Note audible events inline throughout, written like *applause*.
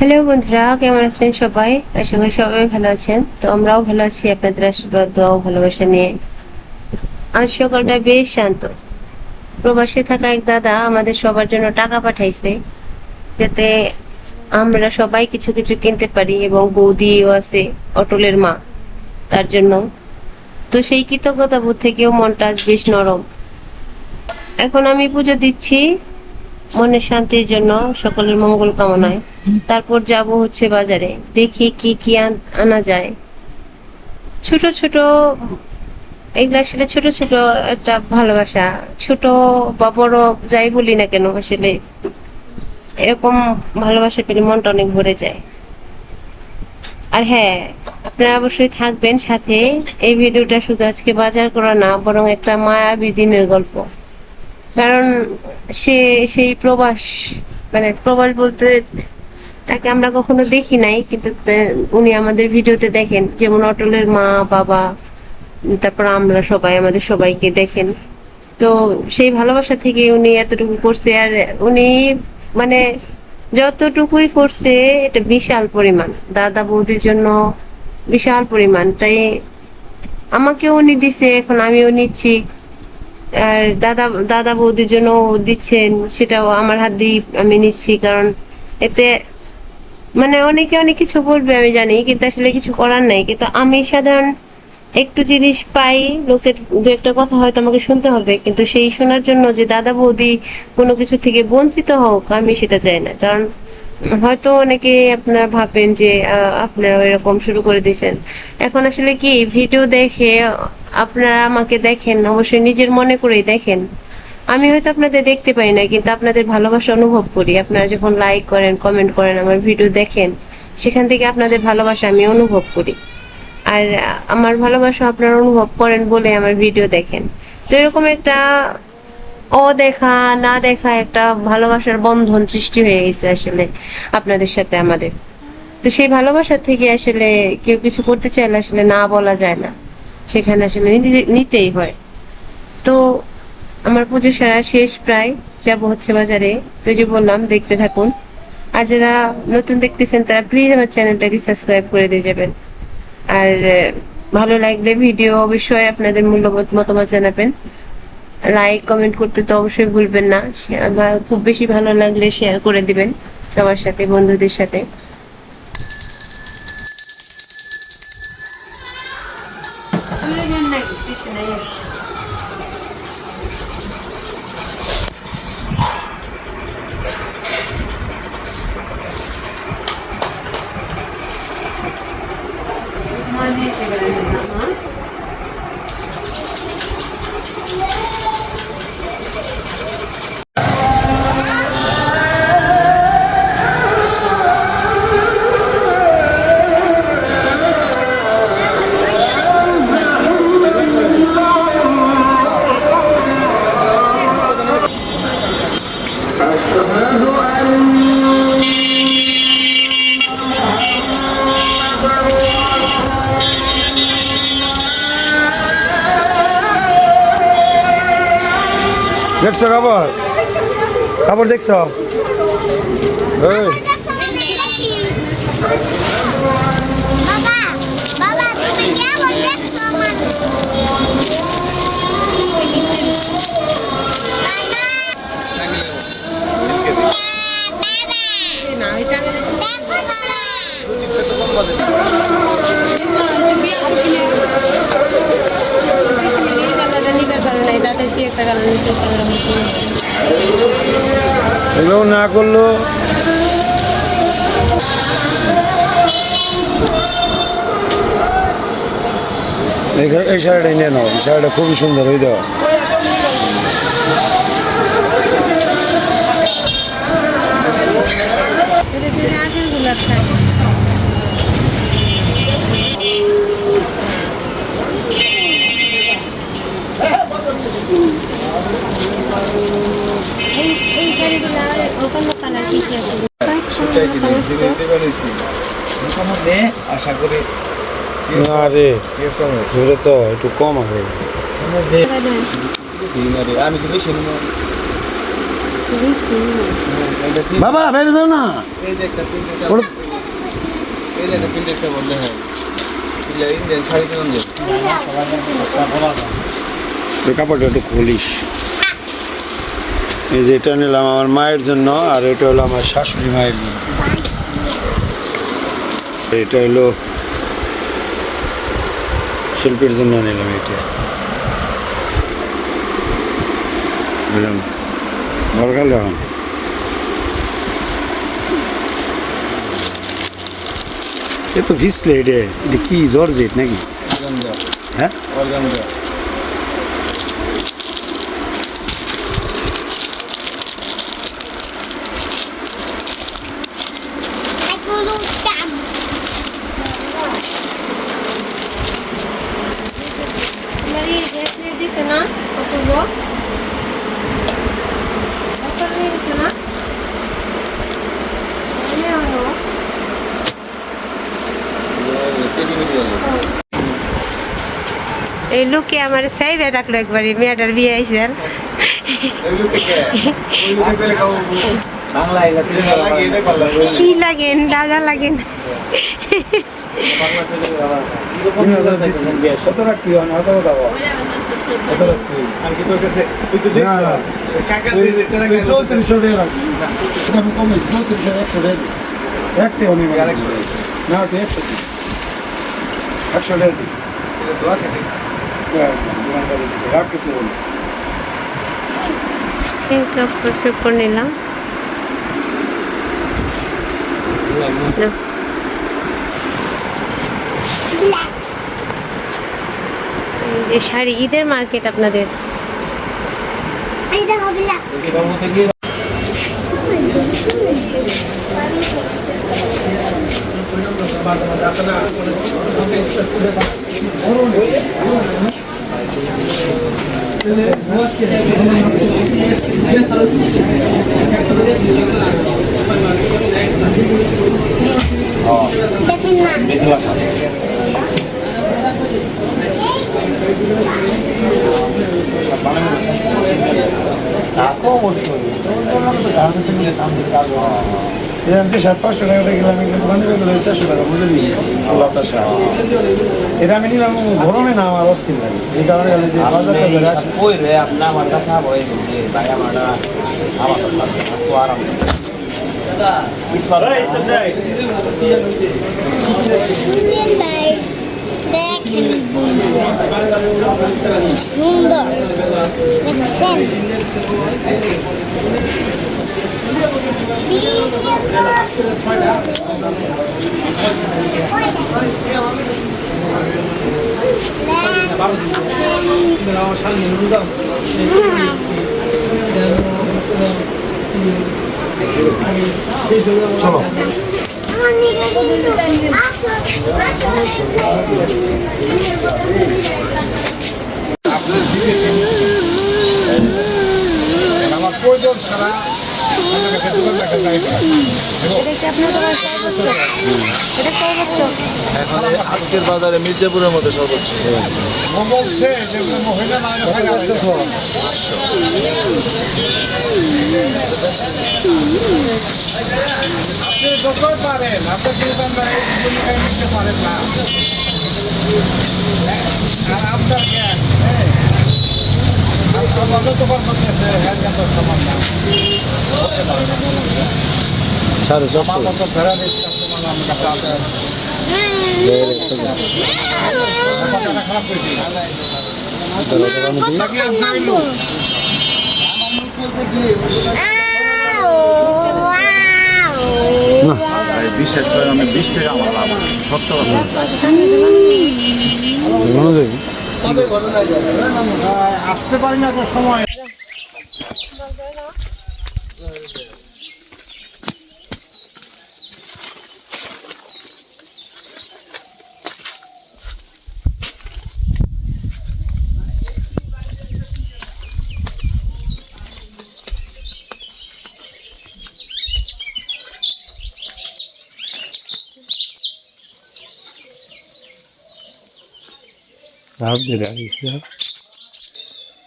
Hello বন্ধুরা, কেমন আছেন সবাই? আশা করি সবাই ভালো আছেন। তো আমরাও ভালো আছি। আপনাদের আশীর্বাদ, দোয়া, ভালোবাসা নিয়ে। আজ সকালটা বেশ শান্ত। প্রবাসে থাকা এক দাদা আমাদের সবার জন্য টাকা পাঠাইছে, যাতে আমরা সবাই কিছু কিছু কিনতে পারি এবং বৌদিও আছে, অটলের মা, তার জন্য। তো সেই কৃতজ্ঞতা বোধ থেকেও মনটা বেশ নরম। এখন আমি পুজো দিচ্ছি। মনের শান্তির জন্য সকলের মঙ্গল কামনায়। তারপর যাব হচ্ছে বাজারে। দেখি কি কি আন- যায়। ছোট ছোট, এগুলা আসলে ছোট ছোট একটা ভালোবাসা। ছোট বা বড় যাই বলি না কেন, আসলে এরকম ভালোবাসা পেলে মনটা অনেক ভরে যায়। আর হ্যাঁ আপনারা অবশ্যই থাকবেন সাথে। এই ভিডিওটা শুধু আজকে বাজার করা না, বরং একটা মায়াবী দিনের গল্প। কারণ সে, সেই প্রবাস মানে প্রবাস বলতে তাকে আমরা কখনো দেখি নাই, কিন্তু উনি আমাদের ভিডিওতে দেখেন। যেমন অটলের মা, বাবা, তারপর আমরা সবাই, আমাদের সবাইকে দেখেন। তো সেই ভালোবাসা থেকে উনি এতটুকু করছে, আর উনি মানে যতটুকুই করছে, এটা বিশাল পরিমাণ। দাদা বৌদির জন্য বিশাল পরিমাণ। তাই আমাকেও উনি দিছে, এখন আমিও নিচ্ছি। আর দাদা দাদা বৌদির জন্য দিচ্ছেন, সেটাও আমার হাত দিয়ে আমি নিচ্ছি, কারণ এতে মানে অনেকে অনেক কিছু বলবে, আমি জানি, কিন্তু আসলে কিছু করার নাই। কিন্তু আমি সাধারণ একটু জিনিস পাই, লোকের দু একটা কথা হয়তো আমাকে শুনতে হবে, কিন্তু সেই শোনার জন্য যে দাদা বৌদি কোনো কিছু থেকে বঞ্চিত হোক, আমি সেটা চাই না। কারণ হয়তো অনেকে আপনারা ভাবেন যে আপনারা এরকম শুরু করে দিয়েছেন। এখন আসলে কি, ভিডিও দেখে আপনারা আমাকে দেখেন, অবশ্যই নিজের মনে করেই দেখেন। আমি হয়তো আপনাদের দেখতে পাই না, কিন্তু আপনাদের ভালোবাসা অনুভব করি। আপনারা যখন লাইক করেন কমেন্ট করেন, আমার ভিডিও দেখেন, সেখান থেকে আপনাদের ভালোবাসা আমি অনুভব করি। আর আমার ভালোবাসা আপনারা অনুভব করেন বলে আমার ভিডিও দেখেন। তো এরকম একটা অদেখা, না দেখা একটা ভালোবাসার বন্ধন সৃষ্টি হয়ে গেছে আসলে আপনাদের সাথে আমাদের। তো সেই ভালোবাসা থেকে আসলে কেউ কিছু করতে চাইলে আসলে না বলা যায় না। সেখানে আসলে নিতে- নিতেই হয়। তো আমার পুজো সারা শেষ প্রায়, যাব হচ্ছে বাজারে। তো যে বললাম, দেখতে থাকুন। আর যারা নতুন দেখতেছেন, তারা প্লিজ আমার চ্যানেলটাকে সাবস্ক্রাইব করে দিয়ে যাবেন। আর ভালো লাগলে ভিডিও অবশ্যই আপনাদের মূল্যবোধ মতামত জানাবেন। লাইক কমেন্ট করতে তো অবশ্যই ভুলবেন না। খুব বেশি ভালো লাগলে শেয়ার করে দিবেন সবার সাথে, বন্ধুদের সাথে। দেখছ খবর? খবর দেখছ? না করল। এখানে এই শাড়িটা নিয়ে নাও এই শাড়িটা খুবই সুন্দর ওই দাও। না রে এগুলো তো একটু কম হবে। আমি কি বেশি বাবা বেড়ে যাও না। কাপড়টা একটু খুলিস। এই যে এটা নিলাম আমার মায়ের জন্য আর এটা হলো আমার শাশুড়ি মায়ের জন্য। এটা হলো শিল্পীর জন্য নিলাম এটা বুঝলাম বরকাল এখন এ তো ভিজলে এটা এটা কি জর্জেট নাকি অর্গানজা হ্যাঁ অর্গানজা এগুলো দাম আমার এই গ্যাস নিয়ে দিছে না অপূর্ব অপর নিয়ে গেছে না এনে আনো। টেডি মেটেরিয়াল এই লোকে আমার সাইবে রাখল একবার মেয়েটার বিয়ে আইসে বাংলা এলা লাগে এটা করলাম কি লাগেন দাদা লাগেন না, একশো একশো দোকানদারে দিছে রাখ কিছু বলি এই কাপড় চোপড় নিলাম নাও। এই যে শাড়ি ঈদের মার্কেট আপনাদের এই দেখো বিলাস দেখেন না এই আনছি সাত পাঁচশো টাকা দিয়ে গেলাম কিন্তু দোকানে বেগুলো চারশো টাকা বুঝে দিই আল্লাহ তার সাথে এটা আমি নিলাম গরমে না আমার অস্থির লাগে। এই কারণে আমি যে বাজারটা বেড়ে আসি কই রে? আপনার আমার কাছে আবার এই যে ভাই আমার আমার তো আরাম দেখেন সুন্দর। দেখছেন? চলো। আমার প্রয়োজন ছাড়া আজকের বাজারে মির্জাপুরের মধ্যে সর্বোচ্চ বলছে যে মহিলা না। আপনি যতই পারেন আপনি দোকানদার এই ভূমিকায় নিতে পারেন না। আর আপনার জ্ঞান হ্যাঁ। হ্যাঁ সাড়ে কথাটা খারাপ করেছি আমার মুখ বলতে কি বিশ্বাস করে আমি বিশ আমার লাভ আসতে পারি না সময়।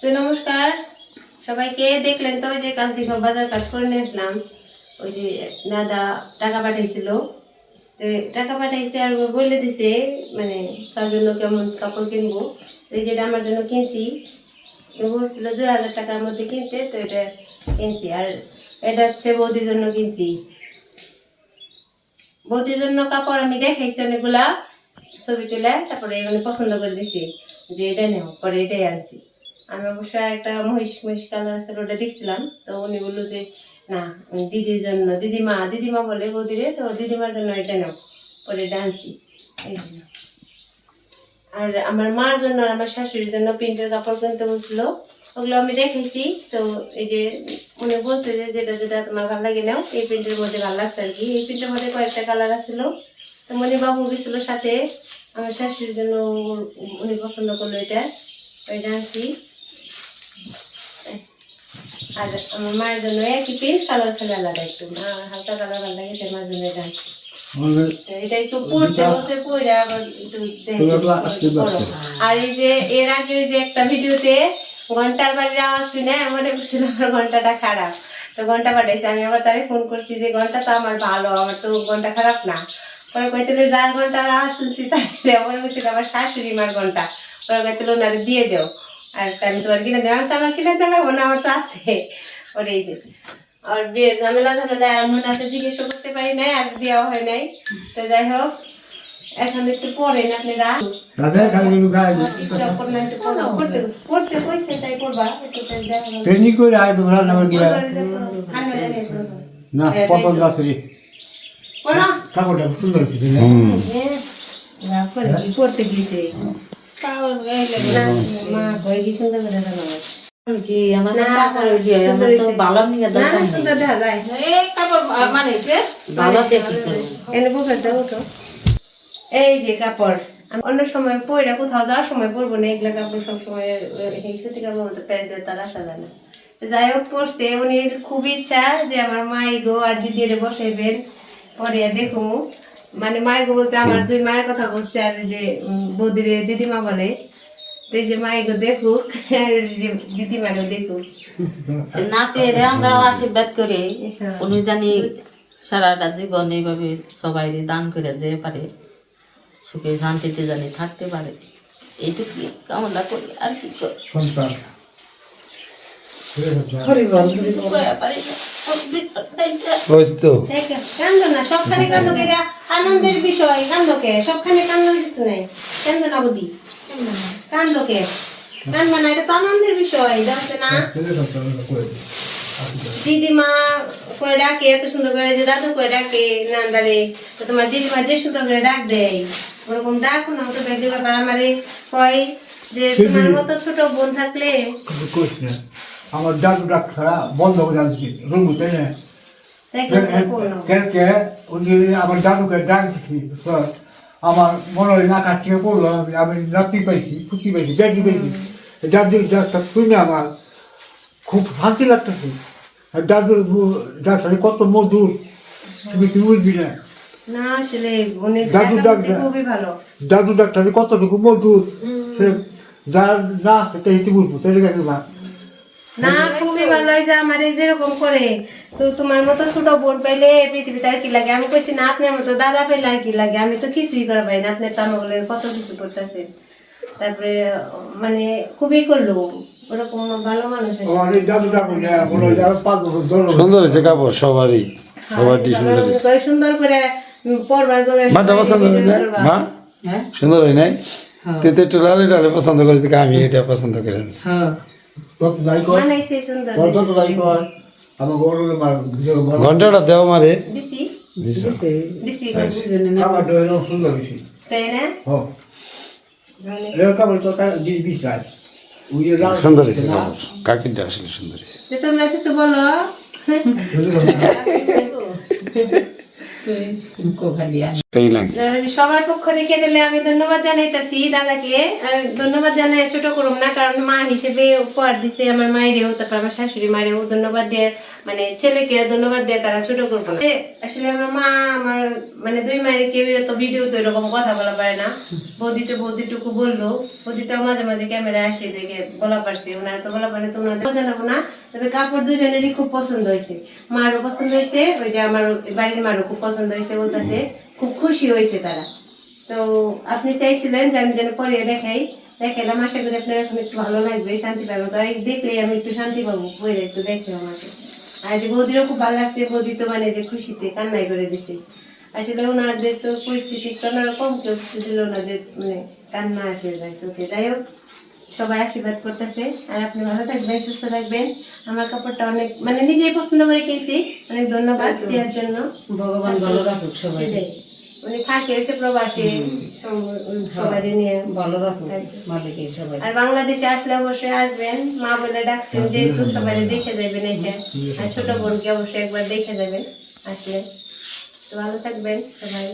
তো নমস্কার। সবাইকে দেখলেন তো যে কালকে সব বাজার কাট করে নিয়ে আসলাম। ওই যে দাদা টাকা পাঠাইছিল। তো টাকা পাঠাইছে আর বলে দিছে মানে তার জন্য কেমন কাপড় কিনবো। এই যেটা আমার জন্য কিনছি বলছিল দুই হাজার টাকার মধ্যে কিনতে, তো এটা কিনছি। আর এটা হচ্ছে বৌদির জন্য কিনছি। বৌদির জন্য কাপড় আমি দেখাইছি অনেকগুলা। ছবি তুলে তারপরে এগুলো পছন্দ করে দিছি, যে এটা নেও পরে এটাই আনছি। আমি অবশ্য একটা মহিষ মহিষ কালার আছে, ওটা দেখছিলাম, তো উনি বলল যে, না দিদির জন্য, দিদিমা দিদিমা বলে বৌদিরে, তো দিদিমার জন্য এটা নেও পরে এটা আনছি। আর আমার মার জন্য আর আমার শাশুড়ির জন্য প্রিন্টের কাপড় কিনতে বলছিল, ওগুলো আমি দেখেছি, তো এই যে উনি বলছে যে, যেটা যেটা তোমার ভালো লাগে নাও, এই প্রিন্টের মধ্যে ভালো লাগছে আর কি। এই প্রিন্টের মধ্যে কয়েকটা কালার আসছিল তো মনে বাবু গেছিল সাথে আমার শাশুড়ির জন্য উনি পছন্দ করল এটা। ওইটা আনছি আর আমার মায়ের জন্য একই প্রিন্ট কালার খালি আলাদা একটু। হালকা কালার ভালো লাগে তাই মার জন্য এটা। আনছি এটা একটু পড়তে বসে পড়ে আবার একটু আর এই যে এর আগে ওই যে একটা ভিডিওতে ঘণ্টার বাড়ির আওয়াজ শুনে মনে করছিল আমার ঘন্টাটা খারাপ। তো ঘণ্টা পাঠাইছে আমি আবার তারে ফোন করছি যে ঘণ্টা তো আমার ভালো আমার তো ঘণ্টা খারাপ না। পরে কইতেলে যার ঘণ্টা আওয়াজ শুনছি তাহলে মনে করছিল আমার শাশুড়ি মার ঘণ্টা। পরে কইতেলে ওনারে দিয়ে দেও। আর আমি তোমার কিনে বলছি, আমার কিনে দিলাম না আমার তো আছে। ওরে এই যে আর বিয়ের ঝামেলা ঝামেলা আর মনে আছে জিজ্ঞেস করতে পারি নাই আর দেওয়া হয় নাই। তো যাই হোক এখন একটু পড়েন আপনারা। পড়তে কইছে তাই করে আয় তোমরা না। না পছন্দ আছে। কাপড়টা সুন্দর ছিল না না, পড়ে কি পড়তে গিয়েছে। মা কই কি সুন্দর করে কি আমার কাপড় দিয়ে আমার তো ভালো নিয়ে দরকার নেই দেখা যায়। ভালো দেখি এনে বুকের দাও তো। এই যে কাপড় আমি অন্য সময় পরে কোথাও যাওয়ার সময় পরবো না এগুলা কাপড় সবসময় এই সুতি কাপড় মতো প্যান্ট দিয়ে তার আসা যায় না যাই হোক পরছে উনি খুব ইচ্ছা যে আমার মাই গো আর দিদিরে বসাইবেন পরে দেখো মানে গো বলতে আমার দুই মায়ের কথা বলছে আর যে বৌদিরে দিদিমা বলে। তো এই যে গো দেখুক আর যে দিদিমারও দেখুক নাতের আমরা আশীর্বাদ করে। উনি জানি সারাটা জীবন এইভাবে সবাই দান করে যেতে পারে সুখে শান্তিতে জানি থাকতে পারে। এইটুকু কামনা করি আর কি করি? ওই তো। কান্দো না সবখানে কান্দো এটা আনন্দের বিষয় কান্দো কে? সবখানে কান্দো কিছু নেই। কান্দো না বুদ্ধি। কান্দো কে? কান্দো না এটা তো আনন্দের বিষয় জানছে না? দিদিমা কয়ে ডাকে এত সুন্দর করে যে দাদু কয়ে ডাকে নান্দারে তো তোমার দিদিমা যে সুন্দর করে ডাক দেয় ওরকম ডাকো না তো ব্যাগের ব্যাপার আমারে কয় যে তোমার মতো ছোট বোন থাকলে আমার জাদু ডাক্তার বন্ধ করে যাচ্ছি রুম তাই না তাই কেন করো না? কেন কে? উনি আমার জাদুকে ডাক দিচ্ছি স্যার আমার মনে হয় না কাটিয়ে পড়ল আমি আমি নাতি পাইছি ফুটি পাইছি ব্যাগি পাইছি। জাদু ডাক্তার শুনে আমার খুব শান্তি লাগতেছে। জাদুর ডাক্তার কত মধুর তুমি তুমি বুঝবি না? জাদু ডাক্তার কতটুকু মধুর যারা না সেটা বুঝব তাই গেছে না না খুবই ভালো হয় যে আমার এই যেরকম করে। তো তোমার মতো ছোট বোন পাইলে পৃথিবীতে আর কি লাগে? আমি কইছি না আপনার মতো দাদা পাইলে আর কি লাগে? আমি তো কিছুই করা পাই না। আপনি তো আমাকে কত কিছু করতেছেন তারপরে মানে খুবই করল। ওরকম ভালো মানুষ হয় আরও পাঁচ বছর ধরো সুন্দর হয়েছে কাপড় সবারই। সবারই সুন্দর তারপরে হয়েছে। কই সুন্দর করে পরবার গবে পছন্দ হয় না সুন্দর হয় নাই? তেতে ডালে পছন্দ করে দিকে আমি এটা পছন্দ করে আনছি তত যাই কর। তত যাই কর। আমার গরু মার ঘন্টাটা দেও মারে। দিছি। দিছ। দিছি। আমার সুন্দর তাই না? হ। তো সুন্দর হয়েছে কাপড়। কাকিরটা আসলে সুন্দর হয়েছে। তোমরা কিছু বলো? *laughs* *laughs* তাই লাগে সবার পক্ষ থেকে দিলে আমি ধন্যবাদ জানাইতেছি দাদাকে। ধন্যবাদ জানাই ছোট করুম না কারণ মা হিসেবে উপহার দিছে আমার মায়েরও তারপর আমার শাশুড়ি মায়েরও। ধন্যবাদ দিয়ে মানে ছেলেকে ধন্যবাদ দিয়ে তারা ছোট করব না। আসলে আমার মা আমার মানে দুই মায়ের কেউ তো ভিডিও তো এরকম কথা বলা পারে না। বৌদিতে বৌদিটুকু বলল। বৌদিটাও মাঝে মাঝে ক্যামেরা আসে দেখে বলা পারছে। ওনারা তো বলা পারে তো ওনাদের জানাব না। তবে কাপড় দুজনেরই খুব পছন্দ হয়েছে। মারও পছন্দ হয়েছে, ওই যে আমার বাড়ির মারও খুব পছন্দ হয়েছে বলতেছে। খুব খুশি হয়েছে তারা। তো আপনি চাইছিলেন যে আমি যেন পরে দেখাই। দেখালাম আশা করি আপনার এখন একটু ভালো লাগবে, শান্তি পাবো। তাই দেখলে আমি একটু শান্তি পাবো, পরে একটু দেখে আমাকে। আর যে বৌদিরও খুব ভালো লাগছে, বৌদি তো মানে যে খুশিতে কান্নাই করে দিছে। আসলে ওনাদের তো পরিস্থিতি একটু অন্যরকম কেউ কিছু দিলে ওনাদের মানে কান্না আসে যায় চোখে। যাই হোক সবাই আশীর্বাদ করতেছে। আর আপনি ভালো থাকবেন সুস্থ থাকবেন। আমার কাপড়টা অনেক মানে নিজেই পছন্দ করে কিনছি। অনেক ধন্যবাদ দেওয়ার জন্য। ভগবান ভালো রাখুক সবাই। উনি থাকে এসে প্রবাসী। সবাই নিয়ে। ভালো রাখুক মালিক সবাই। আর বাংলাদেশে আসলে অবশ্যই আসবেন। মা বলে ডাকছেন যেহেতু সবাই দেখে যাবেন এসে। আর ছোট বোনকে অবশ্যই একবার দেখে যাবেন আসলে। তো ভালো থাকবেন সবাই।